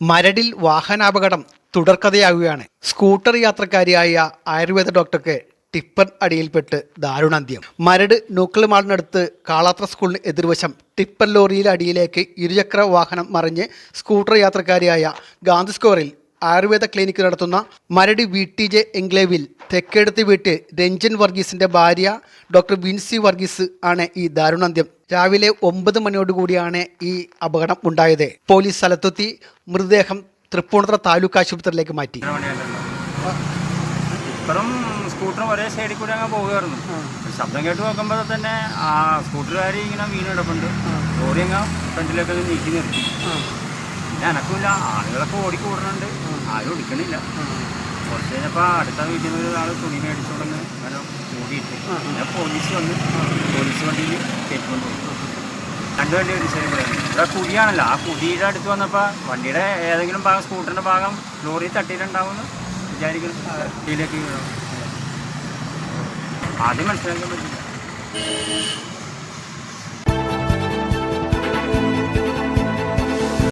മരടിൽ വാഹനാപകടം തുടർക്കഥയാവുകയാണ്. Scooter യാത്രക്കാരിയായ Ayurveda ഡോക്ടർക്ക് tipper അടിയിൽപ്പെട്ട് ദാരുണാന്ത്യം. Maradu nuclear മാളിനടുത്ത് കാളാത്ര സ്കൂളിന് എതിർവശം ടിപ്പർ ലോറിയിൽ അടിയിലേക്ക് ഇരുചക്ര വാഹനം മറിഞ്ഞ് സ്കൂട്ടർ യാത്രക്കാരിയായ ഗാന്ധി സ്കോറിൽ ആയുർവേദ ക്ലിനിക്ക് നടത്തുന്ന മരടി വി. ടി. ജെ. എൻക്ലേവിൽ തെക്കേടത്ത് വീട്ട് രഞ്ജൻ വർഗീസിന്റെ ഭാര്യ ഡോക്ടർ വിൻസി വർഗീസ് ആണ് ഈ ദാരുണാന്ത്യം രാവിലെ ഒമ്പത് മണിയോടുകൂടിയാണ് ഈ അപകടം ഉണ്ടായത്. പോലീസ് സ്ഥലത്തെത്തി മൃതദേഹം തൃപ്പൂണിത്തുറ താലൂക്ക് ആശുപത്രിയിലേക്ക് മാറ്റി. ഇപ്പറും സ്കൂട്ടറും ഒരേ സൈഡിൽ കൂടി അങ്ങ് പോവുകയായിരുന്നു. ശബ്ദം കേട്ട് നോക്കുമ്പോൾ തന്നെ ആ സ്കൂട്ടറുകാർ ഇങ്ങനെ വീണ് കിടപ്പുണ്ട് ലോറി അങ്ങ് ഫ്രണ്ടിലേക്ക് നീക്കി നിർത്തി. പിന്നെ എനക്കുമില്ല ആളുകളൊക്കെ ഓടിക്കൂടുന്നുണ്ട് ആരും ഒടിക്കണില്ല കുറച്ച് കഴിഞ്ഞപ്പോൾ അടുത്ത വീട്ടിൽ നിന്ന് ഒരാൾ തുണി മേടിച്ചുകൊണ്ടെന്ന് അങ്ങനെ കൂടിയിട്ട്. പിന്നെ പോലീസ് വന്ന്. പോലീസ് വണ്ടിയിൽ പോയി രണ്ട് ഒരു കൂടെ ഇവിടെ കുഴിയാണല്ലോ. ആ കുഴിയുടെ അടുത്ത് വന്നപ്പോൾ വണ്ടിയുടെ ഏതെങ്കിലും ഭാഗം സ്കൂട്ടറിന്റെ ഭാഗം ലോറി തട്ടിയിട്ടുണ്ടാവുമെന്ന് വിചാരിക്കുന്നു. ഇതിലേക്ക് ആദ്യം മനസ്സിലാക്കാൻ പറ്റില്ല.